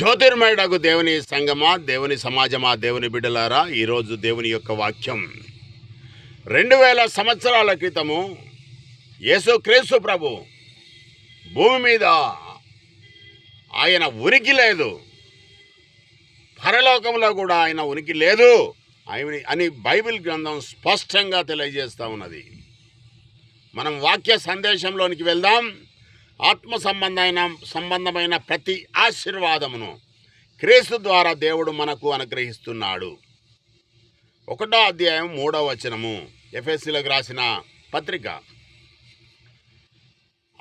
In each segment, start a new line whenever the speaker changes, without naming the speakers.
జ్యోతిర్మయుడకు దేవుని సంగమా దేవుని సమాజమా దేవుని బిడ్డలారా ఈరోజు దేవుని యొక్క వాక్యం. రెండు వేల సంవత్సరాల క్రితము యేసుక్రీస్తు ప్రభు భూమి మీద ఆయన ఉనికి లేదు. పరలోకంలో కూడా ఆయన ఉనికి లేదు ఆయన అని బైబిల్ గ్రంథం స్పష్టంగా తెలియజేస్తూ ఉన్నది. మనం వాక్య సందేశంలోనికి వెళ్దాం. ఆత్మ సంబంధమైన సంబంధమైన ప్రతి ఆశీర్వాదమును క్రీస్తు ద్వారా దేవుడు మనకు అనుగ్రహిస్తున్నాడు. ఒకటో అధ్యాయం మూడవ వచనము ఎఫ్ఎస్సీలకు రాసిన పత్రిక.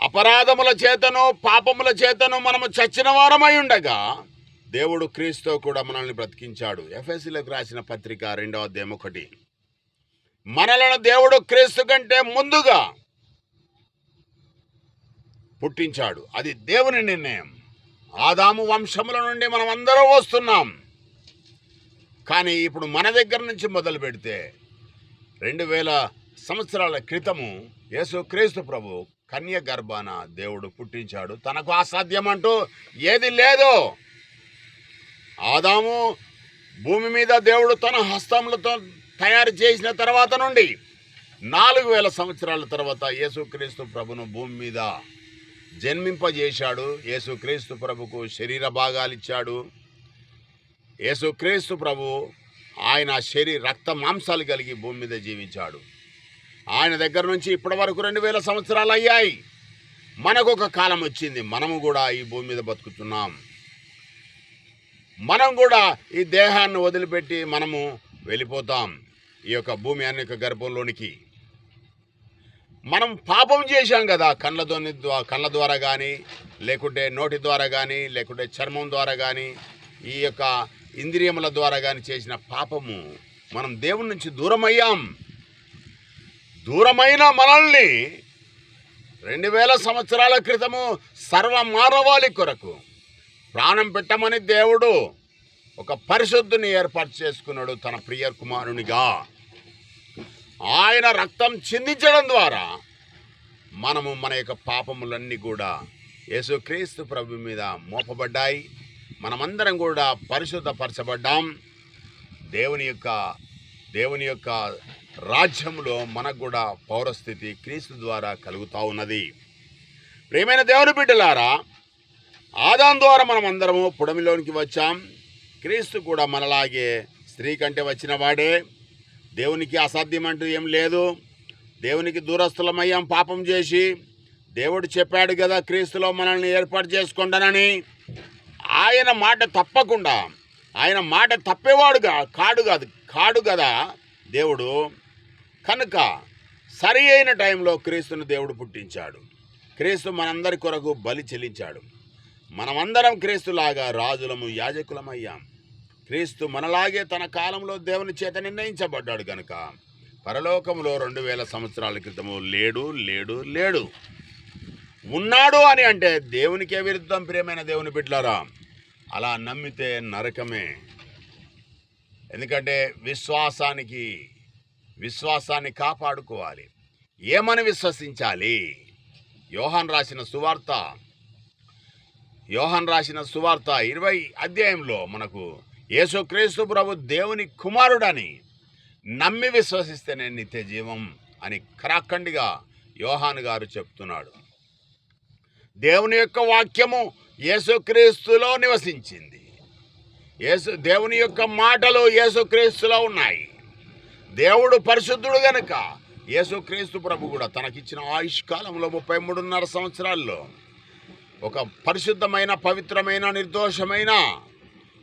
అపరాధముల చేతను పాపముల చేతను మనము చచ్చిన వారమై ఉండగా దేవుడు క్రీస్తు కూడా మనల్ని బ్రతికించాడు. ఎఫ్ఎస్సీలకు రాసిన పత్రిక రెండవ అధ్యాయం ఒకటి. మనలను దేవుడు క్రీస్తు కంటే ముందుగా పుట్టించాడు. అది దేవుని నిర్ణయం. ఆదాము వంశముల నుండి మనం అందరం వస్తున్నాం. కానీ ఇప్పుడు మన దగ్గర నుంచి మొదలు పెడితే రెండు వేల సంవత్సరాల క్రితము యేసు క్రీస్తు ప్రభు కన్య గర్భాన దేవుడు పుట్టించాడు. తనకు అసాధ్యం అంటూ ఏది లేదు. ఆదాము భూమి మీద దేవుడు తన హస్తములతో తయారు చేసిన తర్వాత నుండి నాలుగు వేల సంవత్సరాల తర్వాత యేసుక్రీస్తు ప్రభును భూమి మీద జన్మింపజేశాడు. యేసుక్రీస్తు ప్రభుకు శరీర భాగాలు ఇచ్చాడు యేసుక్రీస్తు ప్రభు ఆయన శరీర రక్త మాంసాలు కలిగి భూమి మీద జీవించాడు. ఆయన దగ్గర నుంచి ఇప్పటి వరకు రెండు వేల సంవత్సరాలు అయ్యాయి. మనకు ఒక కాలం వచ్చింది. మనము కూడా ఈ భూమి మీద బతుకుతున్నాం. మనం కూడా ఈ దేహాన్ని వదిలిపెట్టి మనము వెళ్ళిపోతాం. ఈ యొక్క భూమి అనేక గర్భంలోనికి మనం పాపం చేశాం కదా కళ్ళతోని కళ్ళ ద్వారా కానీ లేకుంటే నోటి ద్వారా కానీ లేకుంటే చర్మం ద్వారా కానీ ఈ యొక్క ఇంద్రియముల ద్వారా కానీ చేసిన పాపము మనం దేవుడి నుంచి దూరమయ్యాం. దూరమైన మనల్ని రెండు వేల సంవత్సరాల క్రితము సర్వ మానవాళి కొరకు ప్రాణం పెట్టమని దేవుడు ఒక పరిశుద్ధుని ఏర్పాటు చేసుకున్నాడు తన ప్రియ కుమారునిగా. ఆయన రక్తం చిందించడం ద్వారా మనము మన యొక్క పాపములన్నీ కూడా యేసుక్రీస్తు ప్రభు మీద మోపబడ్డాయి. మనమందరం కూడా పరిశుద్ధపరచబడ్డాం. దేవుని యొక్క దేవుని యొక్క రాజ్యంలో మనకు కూడా పౌరస్థితి క్రీస్తు ద్వారా కలుగుతూ ఉన్నది. ప్రియమైన దేవుని బిడ్డలారా ఆదాం ద్వారా మనం అందరము పుడమిలోనికి వచ్చాం. క్రీస్తు కూడా మనలాగే స్త్రీ కంటే వచ్చిన వాడే. దేవునికి అసాధ్యం అంటూ ఏం లేదు. దేవునికి దూరస్థులమయ్యాం పాపం చేసి. దేవుడు చెప్పాడు కదా క్రీస్తులో మనల్ని ఏర్పాటు చేసుకుంటానని ఆయన మాట తప్పకుండా ఆయన మాట తప్పేవాడుగా కాడు కాదు కాడు కదా దేవుడు. కనుక సరి అయిన టైంలో క్రీస్తుని దేవుడు పుట్టించాడు. క్రీస్తు మనందరి కొరకు బలి చెల్లించాడు. మనమందరం క్రీస్తులాగా రాజులము యాజకులమయ్యాం. క్రీస్తు మనలాగే తన కాలంలో దేవుని చేత నిర్ణయించబడ్డాడు కనుక పరలోకంలో రెండు వేల సంవత్సరాల క్రితము లేడు లేడు లేడు. ఉన్నాడు అని అంటే దేవునికే విరుద్ధం ప్రియమైన దేవుని బిడ్లారా అలా నమ్మితే నరకమే. ఎందుకంటే విశ్వాసానికి విశ్వాసాన్ని కాపాడుకోవాలి. ఏమని విశ్వసించాలి? యోహాన్ రాసిన సువార్త. యోహాన్ రాసిన సువార్త ఇరవై అధ్యాయంలో మనకు యేసుక్రీస్తు ప్రభు దేవుని కుమారుడని నమ్మి విశ్వసిస్తేనే నిత్య జీవం అని ఖరాఖండిగా యోహాను గారు చెప్తున్నాడు. దేవుని యొక్క వాక్యము యేసుక్రీస్తులో నివసించింది. యేసు దేవుని యొక్క మాటలు యేసుక్రీస్తులో ఉన్నాయి. దేవుడు పరిశుద్ధుడు గనుక యేసుక్రీస్తు ప్రభు కూడా తనకిచ్చిన ఆయుష్ కాలంలో ముప్పై మూడున్నర సంవత్సరాల్లో ఒక పరిశుద్ధమైన పవిత్రమైన నిర్దోషమైన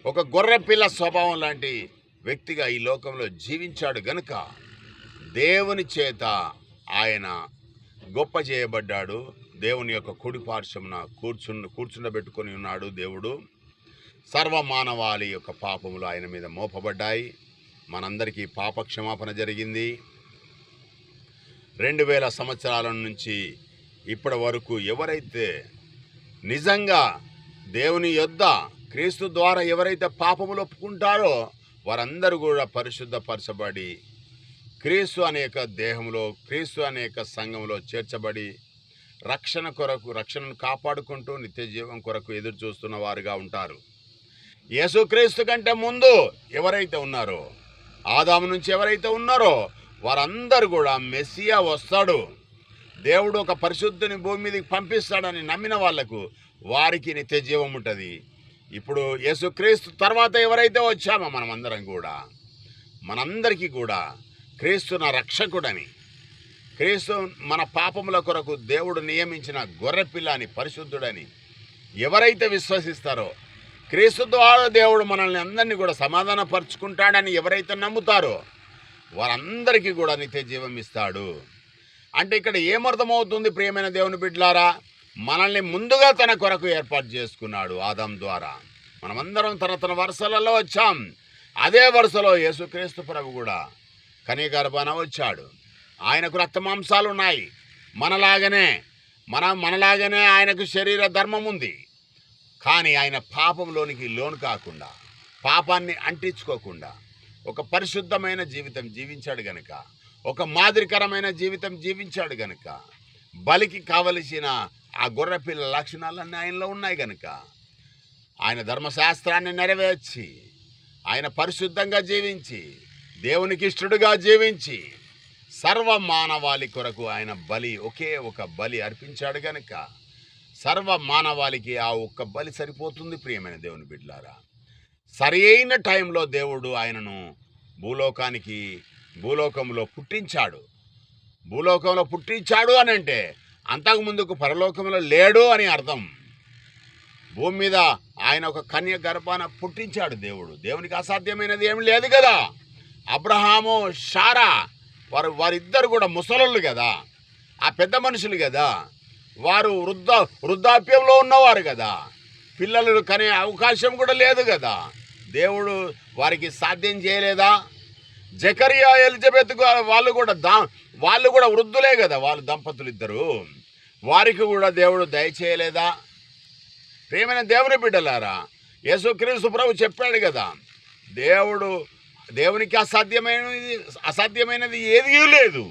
ఒక గొర్రెపిల్ల స్వభావం లాంటి వ్యక్తిగా ఈ లోకంలో జీవించాడు గనుక దేవుని చేత ఆయన గొప్ప చేయబడ్డాడు. దేవుని యొక్క కుడి పార్శ్వమున కూర్చున్న కూర్చుండబెట్టుకొని ఉన్నాడు దేవుడు. సర్వమానవాళి యొక్క పాపములు ఆయన మీద మోపబడ్డాయి. మనందరికీ పాప క్షమాపణ జరిగింది. రెండు వేల సంవత్సరాల నుంచి ఇప్పటి వరకు ఎవరైతే నిజంగా దేవుని యొద్ద క్రీస్తు ద్వారా ఎవరైతే పాపములు ఒప్పుకుంటారో వారందరూ కూడా పరిశుద్ధపరచబడి క్రీస్తు అనేక దేహంలో క్రీస్తు అనేక సంఘంలో చేర్చబడి రక్షణ కొరకు రక్షణను కాపాడుకుంటూ నిత్య జీవం కొరకు ఎదురు చూస్తున్న వారుగా ఉంటారు. యేసుక్రీస్తు కంటే ముందు ఎవరైతే ఉన్నారో ఆదాము నుంచి ఎవరైతే ఉన్నారో వారందరూ కూడా మెస్సియా వస్తాడు. దేవుడు ఒక పరిశుద్ధిని భూమి మీదకి పంపిస్తాడని నమ్మిన వాళ్ళకు వారికి నిత్య జీవం ఉంటుంది. ఇప్పుడు యేసుక్రీస్తు తర్వాత ఎవరైతే వచ్చామో మనమందరం కూడా మనందరికీ కూడా క్రీస్తు నా రక్షకుడని క్రీస్తు మన పాపముల కొరకు దేవుడు నియమించిన గొర్రెపిల్ల అని పరిశుద్ధుడని ఎవరైతే విశ్వసిస్తారో క్రీస్తు ద్వారా దేవుడు మనల్ని అందరినీ కూడా సమాధానపరుచుకుంటాడని ఎవరైతే నమ్ముతారో వారందరికీ కూడా నిత్య జీవం ఇస్తాడు. అంటే ఇక్కడ ఏమర్థమవుతుంది ప్రియమైన దేవుని బిడ్లారా మనల్ని ముందుగా తన కొరకు ఏర్పాటు చేసుకున్నాడు ఆదాం ద్వారా. మనమందరం తన తన వరుసలలో వచ్చాం. అదే వరుసలో యేసుక్రీస్తు ప్రభు కూడా కనిగర్భాన వచ్చాడు. ఆయనకు రక్త మాంసాలు ఉన్నాయి. మనలాగనే మన మనలాగనే ఆయనకు శరీర ధర్మం ఉంది. కానీ ఆయన పాపంలోనికి లోను కాకుండా పాపాన్ని అంటించుకోకుండా ఒక పరిశుద్ధమైన జీవితం జీవించాడు గనుక ఒక మాదిరికరమైన జీవితం జీవించాడు గనుక బలికి కావలసిన ఆ గొర్రెపిల్ల లక్షణాలన్నీ ఆయనలో ఉన్నాయి కనుక ఆయన ధర్మశాస్త్రాన్ని నెరవేర్చి ఆయన పరిశుద్ధంగా జీవించి దేవునికి ఇష్టడుగా జీవించి సర్వ మానవాళి కొరకు ఆయన బలి ఒకే ఒక బలి అర్పించాడు గనుక సర్వ మానవాళికి ఆ ఒక్క బలి సరిపోతుంది ప్రియమైన దేవుని బిడ్లారా సరి అయిన టైంలో దేవుడు ఆయనను భూలోకానికి భూలోకంలో పుట్టించాడు. భూలోకంలో పుట్టించాడు అని అంటే అంతకు ముందుకు పరలోకంలో లేడు అని అర్థం. భూమి మీద ఆయన ఒక కన్య గర్భాన పుట్టించాడు దేవుడు. దేవునికి అసాధ్యమైనది ఏమి లేదు కదా. అబ్రహాము షారా వారు వారిద్దరు కూడా ముసలోళ్ళు కదా. ఆ పెద్ద మనుషులు కదా. వారు వృద్ధ వృద్ధాప్యంలో ఉన్నవారు కదా. పిల్లలు కనే అవకాశం కూడా లేదు కదా. దేవుడు వారికి సాధ్యం చేయలేదా? జకరియా ఎలిజబెత్ వాళ్ళు కూడా దా వాళ్ళు కూడా వృద్ధులే కదా వాళ్ళు దంపతులు ఇద్దరు. వారికి కూడా దేవుడు దయచేయలేదా ప్రేమైన దేవుని బిడ్డలారా యేసుక్రీస్తు ప్రభు చెప్పాడు కదా దేవుడు దేవునికి అసాధ్యమైనది అసాధ్యమైనది ఏదీ లేదు.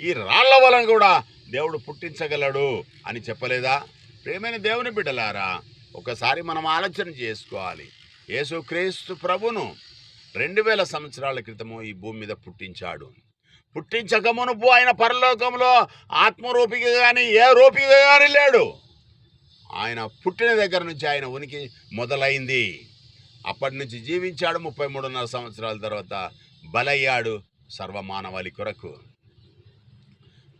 ఈ రాళ్ళ వలన కూడా దేవుడు పుట్టించగలడు అని చెప్పలేదా? ప్రేమైన దేవుని బిడ్డలారా ఒకసారి మనం ఆలోచన చేసుకోవాలి. యేసుక్రీస్తు ప్రభును రెండు వేల సంవత్సరాల క్రితము ఈ భూమి మీద పుట్టించాడు. పుట్టించక మునుపు ఆయన పరలోకంలో ఆత్మరూపిగా కానీ ఏ రూపిగా కానీ లేడు. ఆయన పుట్టిన దగ్గర నుంచి ఆయన ఉనికి మొదలైంది. అప్పటి నుంచి జీవించాడు ముప్పై మూడున్నర సంవత్సరాల తర్వాత బలయ్యాడు సర్వమానవాళి కొరకు.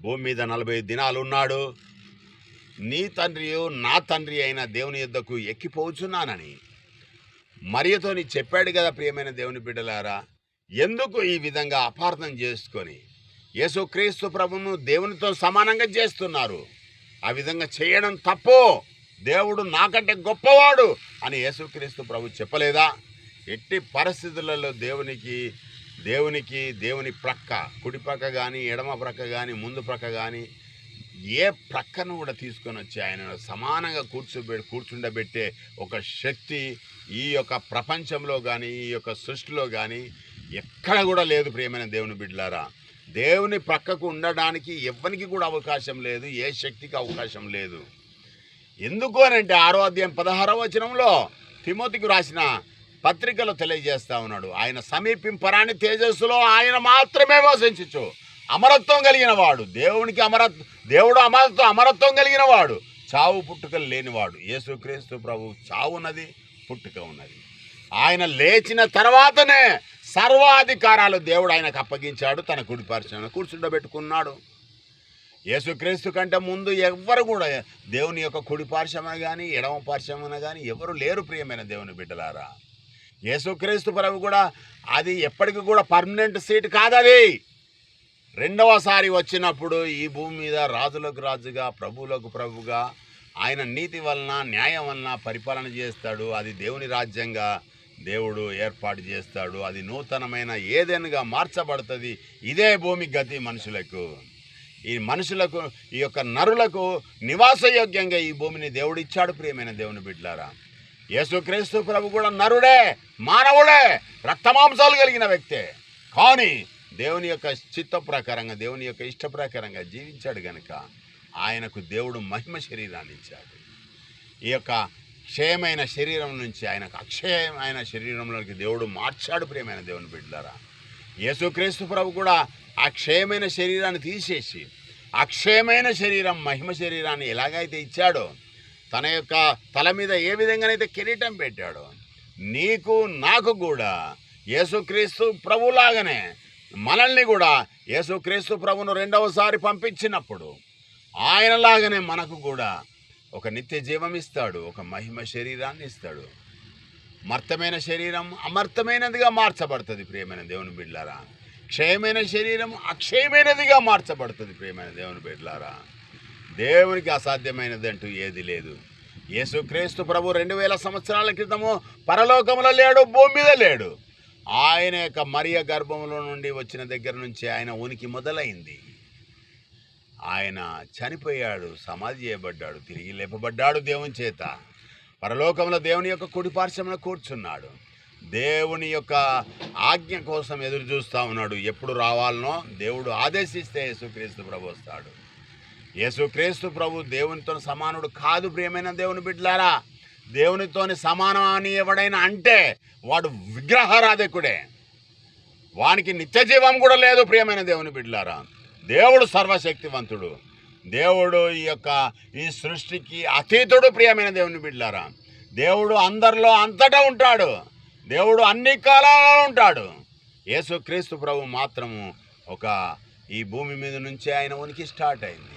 భూమి మీద నలభై దినాలు ఉన్నాడు. నీ తండ్రి నా తండ్రి అయిన దేవుని యొద్దకు ఎక్కిపోచున్నానని. మరియతోని చెప్పాడు కదా ప్రియమైన దేవుని బిడ్డలారా ఎందుకు ఈ విధంగా అపార్థం చేసుకొని యేసుక్రీస్తు ప్రభును దేవునితో సమానంగా చేస్తున్నారు? ఆ విధంగా చేయడం తప్పు? దేవుడు నాకంటే గొప్పవాడు అని యేసుక్రీస్తు ప్రభు చెప్పలేదా? ఎట్టి పరిస్థితులలో దేవునికి దేవునికి దేవుని ప్రక్క కుడి ప్రక్క కానీ ఎడమ ప్రక్క కానీ ముందు ప్రక్క కానీ ఏ ప్రక్కను కూడా తీసుకొని వచ్చి ఆయన సమానంగా కూర్చోబె కూర్చుండబెట్టే ఒక శక్తి ఈ యొక్క ప్రపంచంలో కానీ ఈ యొక్క సృష్టిలో కానీ ఎక్కడ కూడా లేదు ప్రియమైన దేవుని బిడ్డలారా. దేవుని పక్కకు ఉండడానికి ఎవ్వనికి కూడా అవకాశం లేదు ఏ శక్తికి అవకాశం లేదు. ఎందుకు అని అంటే ఆరో అధ్యాయం పదహారవ వచనంలో తిమోతికి రాసిన పత్రికలో తెలియజేస్తా ఉన్నాడు. ఆయన సమీపింపరాని తేజస్సులో ఆయన మాత్రమే వసించచ్చు అమరత్వం కలిగిన వాడు. దేవునికి అమర దేవుడు అమరత్వం అమరత్వం కలిగిన వాడు. చావు పుట్టుకలు లేనివాడు. యేసుక్రీస్తు ప్రభు చావు ఉన్నది పుట్టుక ఉన్నది. ఆయన లేచిన తర్వాతనే సర్వాధికారాలు దేవుడు ఆయనకు అప్పగించాడు తన కుడిపరిచయం కూర్చుండబెట్టుకున్నాడు. యేసుక్రీస్తు కంటే ముందు ఎవ్వరు కూడా దేవుని యొక్క కుడిపారిశ్వమన కానీ ఎడమ పార్శ్వమున కానీ ఎవరు లేరు ప్రియమైన దేవుని బిడ్డలారా. యేసుక్రీస్తు ప్రభు కూడా అది ఎప్పటికి కూడా పర్మనెంట్ సీట్ కాదది. రెండవసారి వచ్చినప్పుడు ఈ భూమి మీద రాజులకు రాజుగా ప్రభువులకు ప్రభుగా ఆయన నీతి వలన న్యాయం వలన పరిపాలన చేస్తాడు. అది దేవుని రాజ్యంగా దేవుడు ఏర్పాటు చేస్తాడు. అది నూతనమైన ఏదైనాగా మార్చబడుతుంది. ఇదే భూమి గతి మనుషులకు. ఈ మనుషులకు ఈ యొక్క నరులకు నివాసయోగ్యంగా ఈ భూమిని దేవుడు ఇచ్చాడు ప్రియమైన దేవుని బిడ్డలారా యేసుక్రీస్తు ప్రభు కూడా నరుడే మానవుడే రక్తమాంసాలు కలిగిన వ్యక్తే. కానీ దేవుని యొక్క చిత్త ప్రకారంగా దేవుని యొక్క ఇష్ట ప్రకారంగా జీవించాడు గనుక ఆయనకు దేవుడు మహిమ శరీరాన్ని ఇచ్చాడు. ఈ యొక్క క్షయమైన శరీరం నుంచి ఆయనకు అక్షయమైన శరీరంలోకి దేవుడు మార్చాడు ప్రియమైన దేవుని బిడ్డలారా. యేసుక్రీస్తు ప్రభు కూడా ఆ క్షయమైన శరీరాన్ని తీసేసి అక్షయమైన శరీరం మహిమ శరీరాన్ని ఎలాగైతే ఇచ్చాడో తన యొక్క తల మీద ఏ విధంగానైతే కిరీటం పెట్టాడో నీకు నాకు కూడా యేసుక్రీస్తు ప్రభులాగానే మనల్ని కూడా యేసుక్రీస్తు ప్రభును రెండవసారి పంపించినప్పుడు ఆయనలాగానే మనకు కూడా ఒక నిత్య జీవం ఇస్తాడు ఒక మహిమ శరీరాన్ని ఇస్తాడు. మర్తమైన శరీరం అమర్తమైనదిగా మార్చబడుతుంది ప్రియమైన దేవుని బిడ్లారా క్షయమైన శరీరం అక్షయమైనదిగా మార్చబడుతుంది ప్రియమైన దేవుని బిడ్లారా దేవునికి అసాధ్యమైనది అంటూ ఏది లేదు. యేసుక్రీస్తు ప్రభు రెండు వేల సంవత్సరాల క్రితము పరలోకంలో లేడు భూమి మీద లేడు. ఆయన యొక్క మరియ గర్భంలో నుండి వచ్చిన దగ్గర నుంచి ఆయన ఉనికి మొదలైంది. ఆయన చనిపోయాడు సమాధి చేయబడ్డాడు తిరిగి లేపబడ్డాడు దేవుని చేత. పరలోకంలో దేవుని యొక్క కుడి పార్శ్వమున కూర్చున్నాడు. దేవుని యొక్క ఆజ్ఞ కోసం ఎదురు చూస్తూ ఉన్నాడు. ఎప్పుడు రావాలనో దేవుడు ఆదేశిస్తే యేసుక్రీస్తు ప్రభు వస్తాడు. యేసుక్రీస్తు ప్రభు దేవునితో సమానుడు కాదు ప్రియమైన దేవుని బిడ్డలారా. దేవునితోని సమానం అని ఎవడైనా అంటే వాడు విగ్రహారాధకుడే. వానికి నిత్య జీవం కూడా లేదు ప్రియమైన దేవుని బిడ్డలారా. దేవుడు సర్వశక్తివంతుడు. దేవుడు ఈ యొక్క ఈ సృష్టికి అతీతుడు ప్రియమైన దేవుని బిడ్డారా దేవుడు అందరిలో అంతటా ఉంటాడు. దేవుడు అన్ని కాలాలలో ఉంటాడు. యేసుక్రీస్తు ప్రభు మాత్రము ఒక ఈ భూమి మీద నుంచే ఆయన ఉనికి స్టార్ట్ అయింది.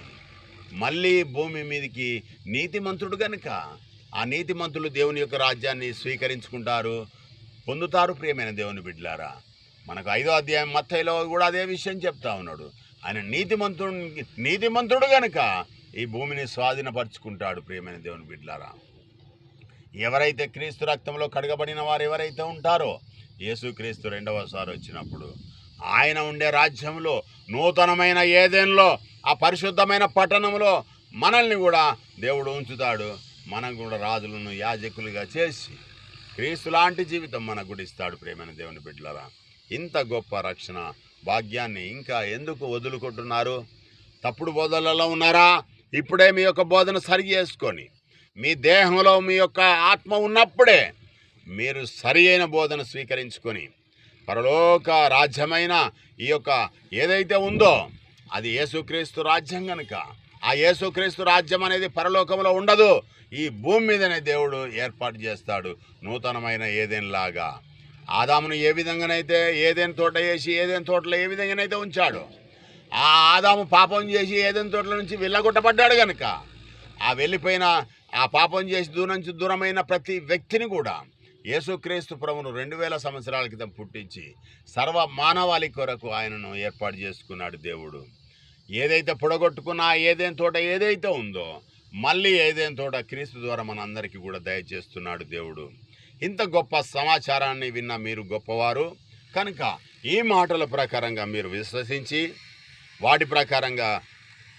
మళ్ళీ భూమి మీదకి నీతిమంతుడు కనుక ఆ నీతిమంతులు దేవుని యొక్క రాజ్యాన్ని స్వీకరించుకుంటారు పొందుతారు ప్రియమైన దేవుని బిడ్డలారా. మనకు ఐదో అధ్యాయం మత్తయిలో కూడా అదే విషయం చెప్తా ఉన్నాడు. ఆయన నీతిమంతుడు నీతిమంతుడు గనుక ఈ భూమిని స్వాధీనపరుచుకుంటాడు ప్రియమైన దేవుని బిడ్లారా ఎవరైతే క్రీస్తు రక్తంలో కడగబడిన వారు ఎవరైతే ఉంటారో యేసుక్రీస్తు రెండవసారి వచ్చినప్పుడు ఆయన ఉండే రాజ్యంలో నూతనమైన ఏదేన్లో ఆ పరిశుద్ధమైన పట్టణంలో మనల్ని కూడా దేవుడు ఉంచుతాడు. మనం కూడా రాజులను యాజకులుగా చేసి క్రీస్తు లాంటి జీవితం మనకు కూడా ఇస్తాడు ప్రేమైన దేవుని బిడ్డలరా. ఇంత గొప్ప రక్షణ భాగ్యాన్ని ఇంకా ఎందుకు వదులుకుంటున్నారు? తప్పుడు బోధనలలో ఉన్నారా? ఇప్పుడే మీ యొక్క బోధన సరి చేసుకొని మీ దేహంలో మీ యొక్క ఆత్మ ఉన్నప్పుడే మీరు సరి అయిన బోధన స్వీకరించుకొని పరలోక రాజ్యమైన ఈ యొక్క ఏదైతే ఉందో అది యేసుక్రీస్తు రాజ్యం కనుక ఆ యేసుక్రీస్తు రాజ్యం అనేది పరలోకంలో ఉండదు. ఈ భూమి మీదనే దేవుడు ఏర్పాటు చేస్తాడు. నూతనమైన ఏదేనిలాగా. ఆదామును ఏ విధంగానైతే ఏదైనా తోట వేసి ఏదైనా తోటలో ఏ విధంగానైతే ఉంచాడో ఆ ఆదాము పాపం చేసి ఏదైనా తోటల నుంచి వెళ్ళగొట్టబడ్డాడు కనుక ఆ వెళ్ళిపోయిన ఆ పాపం చేసి దూరం నుంచి దూరమైన ప్రతి వ్యక్తిని కూడా యేసుక్రీస్తు ప్రభును రెండు వేల సంవత్సరాల క్రితం పుట్టించి సర్వ మానవాళి కొరకు ఆయనను ఏర్పాటు చేసుకున్నాడు దేవుడు. ఏదైతే పొడగొట్టుకున్నా ఏదైనా తోట ఏదైతే ఉందో మళ్ళీ ఏదైనా తోట క్రీస్తు ద్వారా మనందరికీ కూడా దయచేస్తున్నాడు దేవుడు. ఇంత గొప్ప సమాచారాన్ని విన్న మీరు గొప్పవారు. కనుక ఈ మాటల ప్రకారంగా మీరు విశ్వసించి వాటి ప్రకారంగా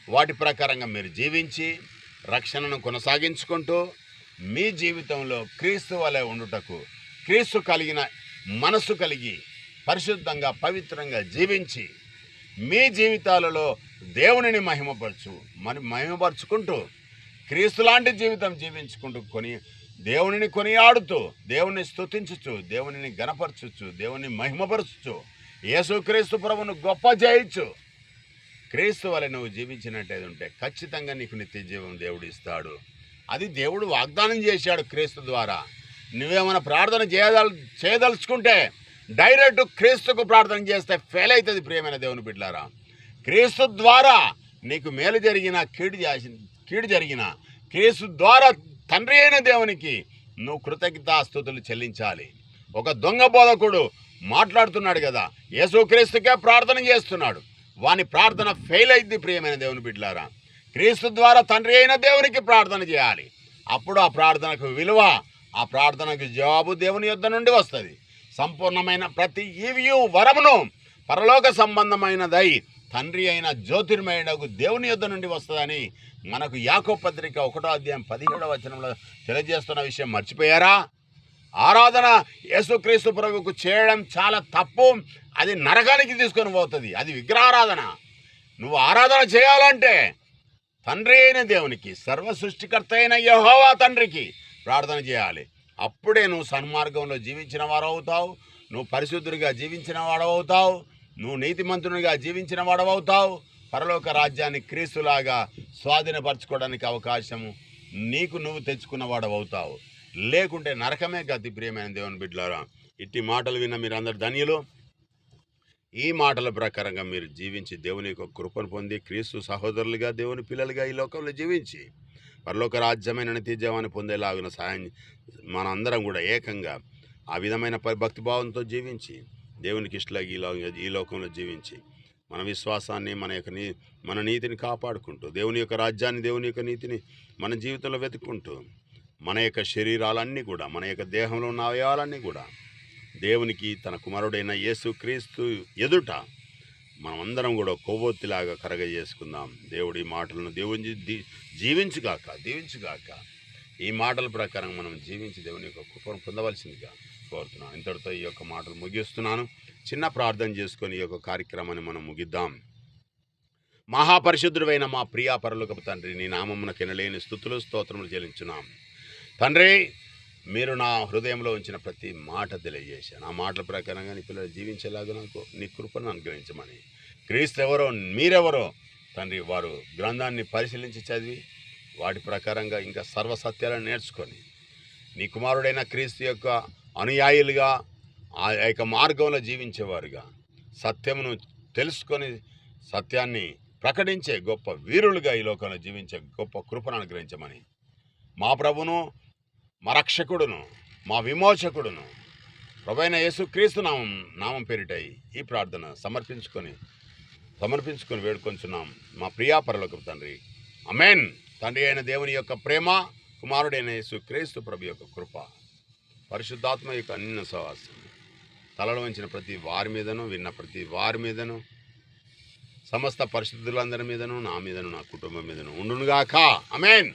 వాటి ప్రకారంగా మీరు జీవించి రక్షణను కొనసాగించుకుంటూ మీ జీవితంలో క్రీస్తు వలె ఉండుటకు క్రీస్తు కలిగిన మనసు కలిగి పరిశుద్ధంగా పవిత్రంగా జీవించి మీ జీవితాలలో దేవునిని మహిమపరచు మరి మహిమపరుచుకుంటూ క్రీస్తు లాంటి జీవితం జీవించుకుంటూ కొని దేవునిని కొనియాడుతూ దేవుని స్తుతించుచు దేవునిని గణపరచుచు దేవుని మహిమపరచుచు యేసుక్రీస్తు ప్రభును గొప్ప చేయొచ్చు క్రీస్తు వల్ల నువ్వు జీవించినట్టయితే ఉంటే ఖచ్చితంగా నీకు నిత్య జీవం దేవుడు ఇస్తాడు. అది దేవుడు వాగ్దానం చేశాడు క్రీస్తు ద్వారా. నువ్వేమైనా ప్రార్థన చేయదల్ చేయదలుచుకుంటే డైరెక్ట్ క్రీస్తుకు ప్రార్థన చేస్తే ఫెయిల్ అవుతుంది ప్రియమైన దేవుని బిడ్డారా క్రీస్తు ద్వారా నీకు మేలు జరిగిన కీడు చేసి కీడు జరిగిన క్రీస్తు ద్వారా తండ్రి అయిన దేవునికి నువ్వు కృతజ్ఞతాస్తుతులు చెల్లించాలి. ఒక దొంగ బోధకుడు మాట్లాడుతున్నాడు కదా యేసుక్రీస్తుకే ప్రార్థన చేస్తున్నాడు. వాని ప్రార్థన ఫెయిల్ అయింది ప్రియమైన దేవుని బిడ్డలారా. క్రీస్తు ద్వారా తండ్రి అయిన దేవునికి ప్రార్థన చేయాలి. అప్పుడు ఆ ప్రార్థనకు విలువ ఆ ప్రార్థనకు జవాబు దేవుని యొద్ద నుండి వస్తుంది. సంపూర్ణమైన ప్రతి ఈవియు వరమును పరలోక సంబంధమైనదై తండ్రి అయిన జ్యోతిర్మయుడకు దేవుని యొద్ద నుండి వస్తుందని మనకు యాకో పత్రిక ఒకటో అధ్యాయం పదిహేడవ వచనంలో తెలియజేస్తున్న విషయం మర్చిపోయారా? ఆరాధన యేసుక్రీస్తు ప్రభుకు చేయడం చాలా తప్పు. అది నరకానికి తీసుకొని పోతుంది. అది విగ్రహారాధన. నువ్వు ఆరాధన చేయాలంటే తండ్రి అయిన దేవునికి సర్వ సృష్టికర్త అయిన యహోవా తండ్రికి ప్రార్థన చేయాలి. అప్పుడే నువ్వు సన్మార్గంలో జీవించిన వారు అవుతావు నువ్వు పరిశుద్ధుడిగా జీవించిన వాడవవుతావు నువ్వు నీతిమంతునిగా జీవించిన వాడవవుతావు. పరలోక రాజ్యాన్ని క్రీస్తులాగా స్వాధీనపరచుకోవడానికి అవకాశము నీకు నువ్వు తెచ్చుకున్న వాడవవుతావు. లేకుంటే నరకమే గతి ప్రియమైన దేవుని బిడ్డలారా. ఇట్టి మాటలు విన్న మీరు అందరు ధన్యులు. ఈ మాటల ప్రకారంగా మీరు జీవించి దేవుని యొక్క కృపను పొంది క్రీస్తు సహోదరులుగా దేవుని పిల్లలుగా ఈ లోకంలో జీవించి పరలోక రాజ్యమైన నిత్యజీవాన్ని పొందేలాగిన సాయం మనందరం కూడా ఏకంగా ఆ విధమైన భక్తిభావంతో జీవించి దేవునికి ఇష్టలాగా ఈ ఈ లోకంలో జీవించి మన విశ్వాసాన్ని మన యొక్క నీ మన నీతిని కాపాడుకుంటూ దేవుని యొక్క రాజ్యాన్ని దేవుని యొక్క నీతిని మన జీవితంలో వెతుక్కుంటూ మన యొక్క శరీరాలన్నీ కూడా మన యొక్క దేహంలో ఉన్న అవయవాలన్నీ కూడా దేవునికి తన కుమారుడైన యేసు క్రీస్తు ఎదుట మనమందరం కూడా కొవ్వొత్తిలాగా కరగ చేసుకుందాం దేవుడి మాటలను దేవుని జీ- జీవించుగాక దీవించుగాక ఈ మాటల ప్రకారం మనం జీవించి దేవుని యొక్క కృపను పొందవలసిందిగా కోరుతున్నాను. ఇంతటితో ఈ యొక్క మాటలు ముగిస్తున్నాను. చిన్న ప్రార్థన చేసుకొని ఈ యొక్క కార్యక్రమాన్ని మనం ముగిద్దాం. మహాపరిశుద్ధుడైన మా ప్రియా పరలోకపు తండ్రి నీ నామమున కెనలేని స్థుతులు స్తోత్రములు చెల్లించున్నాం. తండ్రి మీరు నా హృదయంలో ఉంచిన ప్రతి మాట తెలియజేశాను. ఆ మాటల ప్రకారంగా నీ పిల్లలు జీవించేలాగా నాకు నీ కృపను అనుగ్రహించమని. క్రీస్తు ఎవరో మీరెవరో తండ్రి వారు గ్రంథాన్ని పరిశీలించి చదివి వాటి ప్రకారంగా ఇంకా సర్వసత్యాలను నేర్చుకొని నీ కుమారుడైన క్రీస్తు యొక్క అనుయాయులుగా ఆ యొక్క మార్గంలో జీవించేవారుగా. సత్యమును తెలుసుకొని సత్యాన్ని ప్రకటించే గొప్ప వీరులుగా ఈ లోకంలో జీవించే గొప్ప కృపను అనుగ్రహించమని. మా ప్రభును మా రక్షకుడును మా విమోచకుడును ప్రభైన యేసుక్రీస్తు నామం నామం పేరిటై ఈ ప్రార్థన సమర్పించుకొని సమర్పించుకొని వేడుకొంచున్నాం మా ప్రియాపరలోకు తండ్రి. అమెన్ తండ్రి అయిన దేవుని యొక్క ప్రేమ కుమారుడైన యేసు క్రీస్తు ప్రభు యొక్క కృప. పరిశుద్ధాత్మ యొక్క అన్న సవాసం తలలో వంచిన ప్రతి వారి మీదను విన్న ప్రతి వారి మీదను సమస్త పరిశుద్ధులందరి మీదను నా మీదను నా కుటుంబం మీదను ఉండునుగాక. అమేన్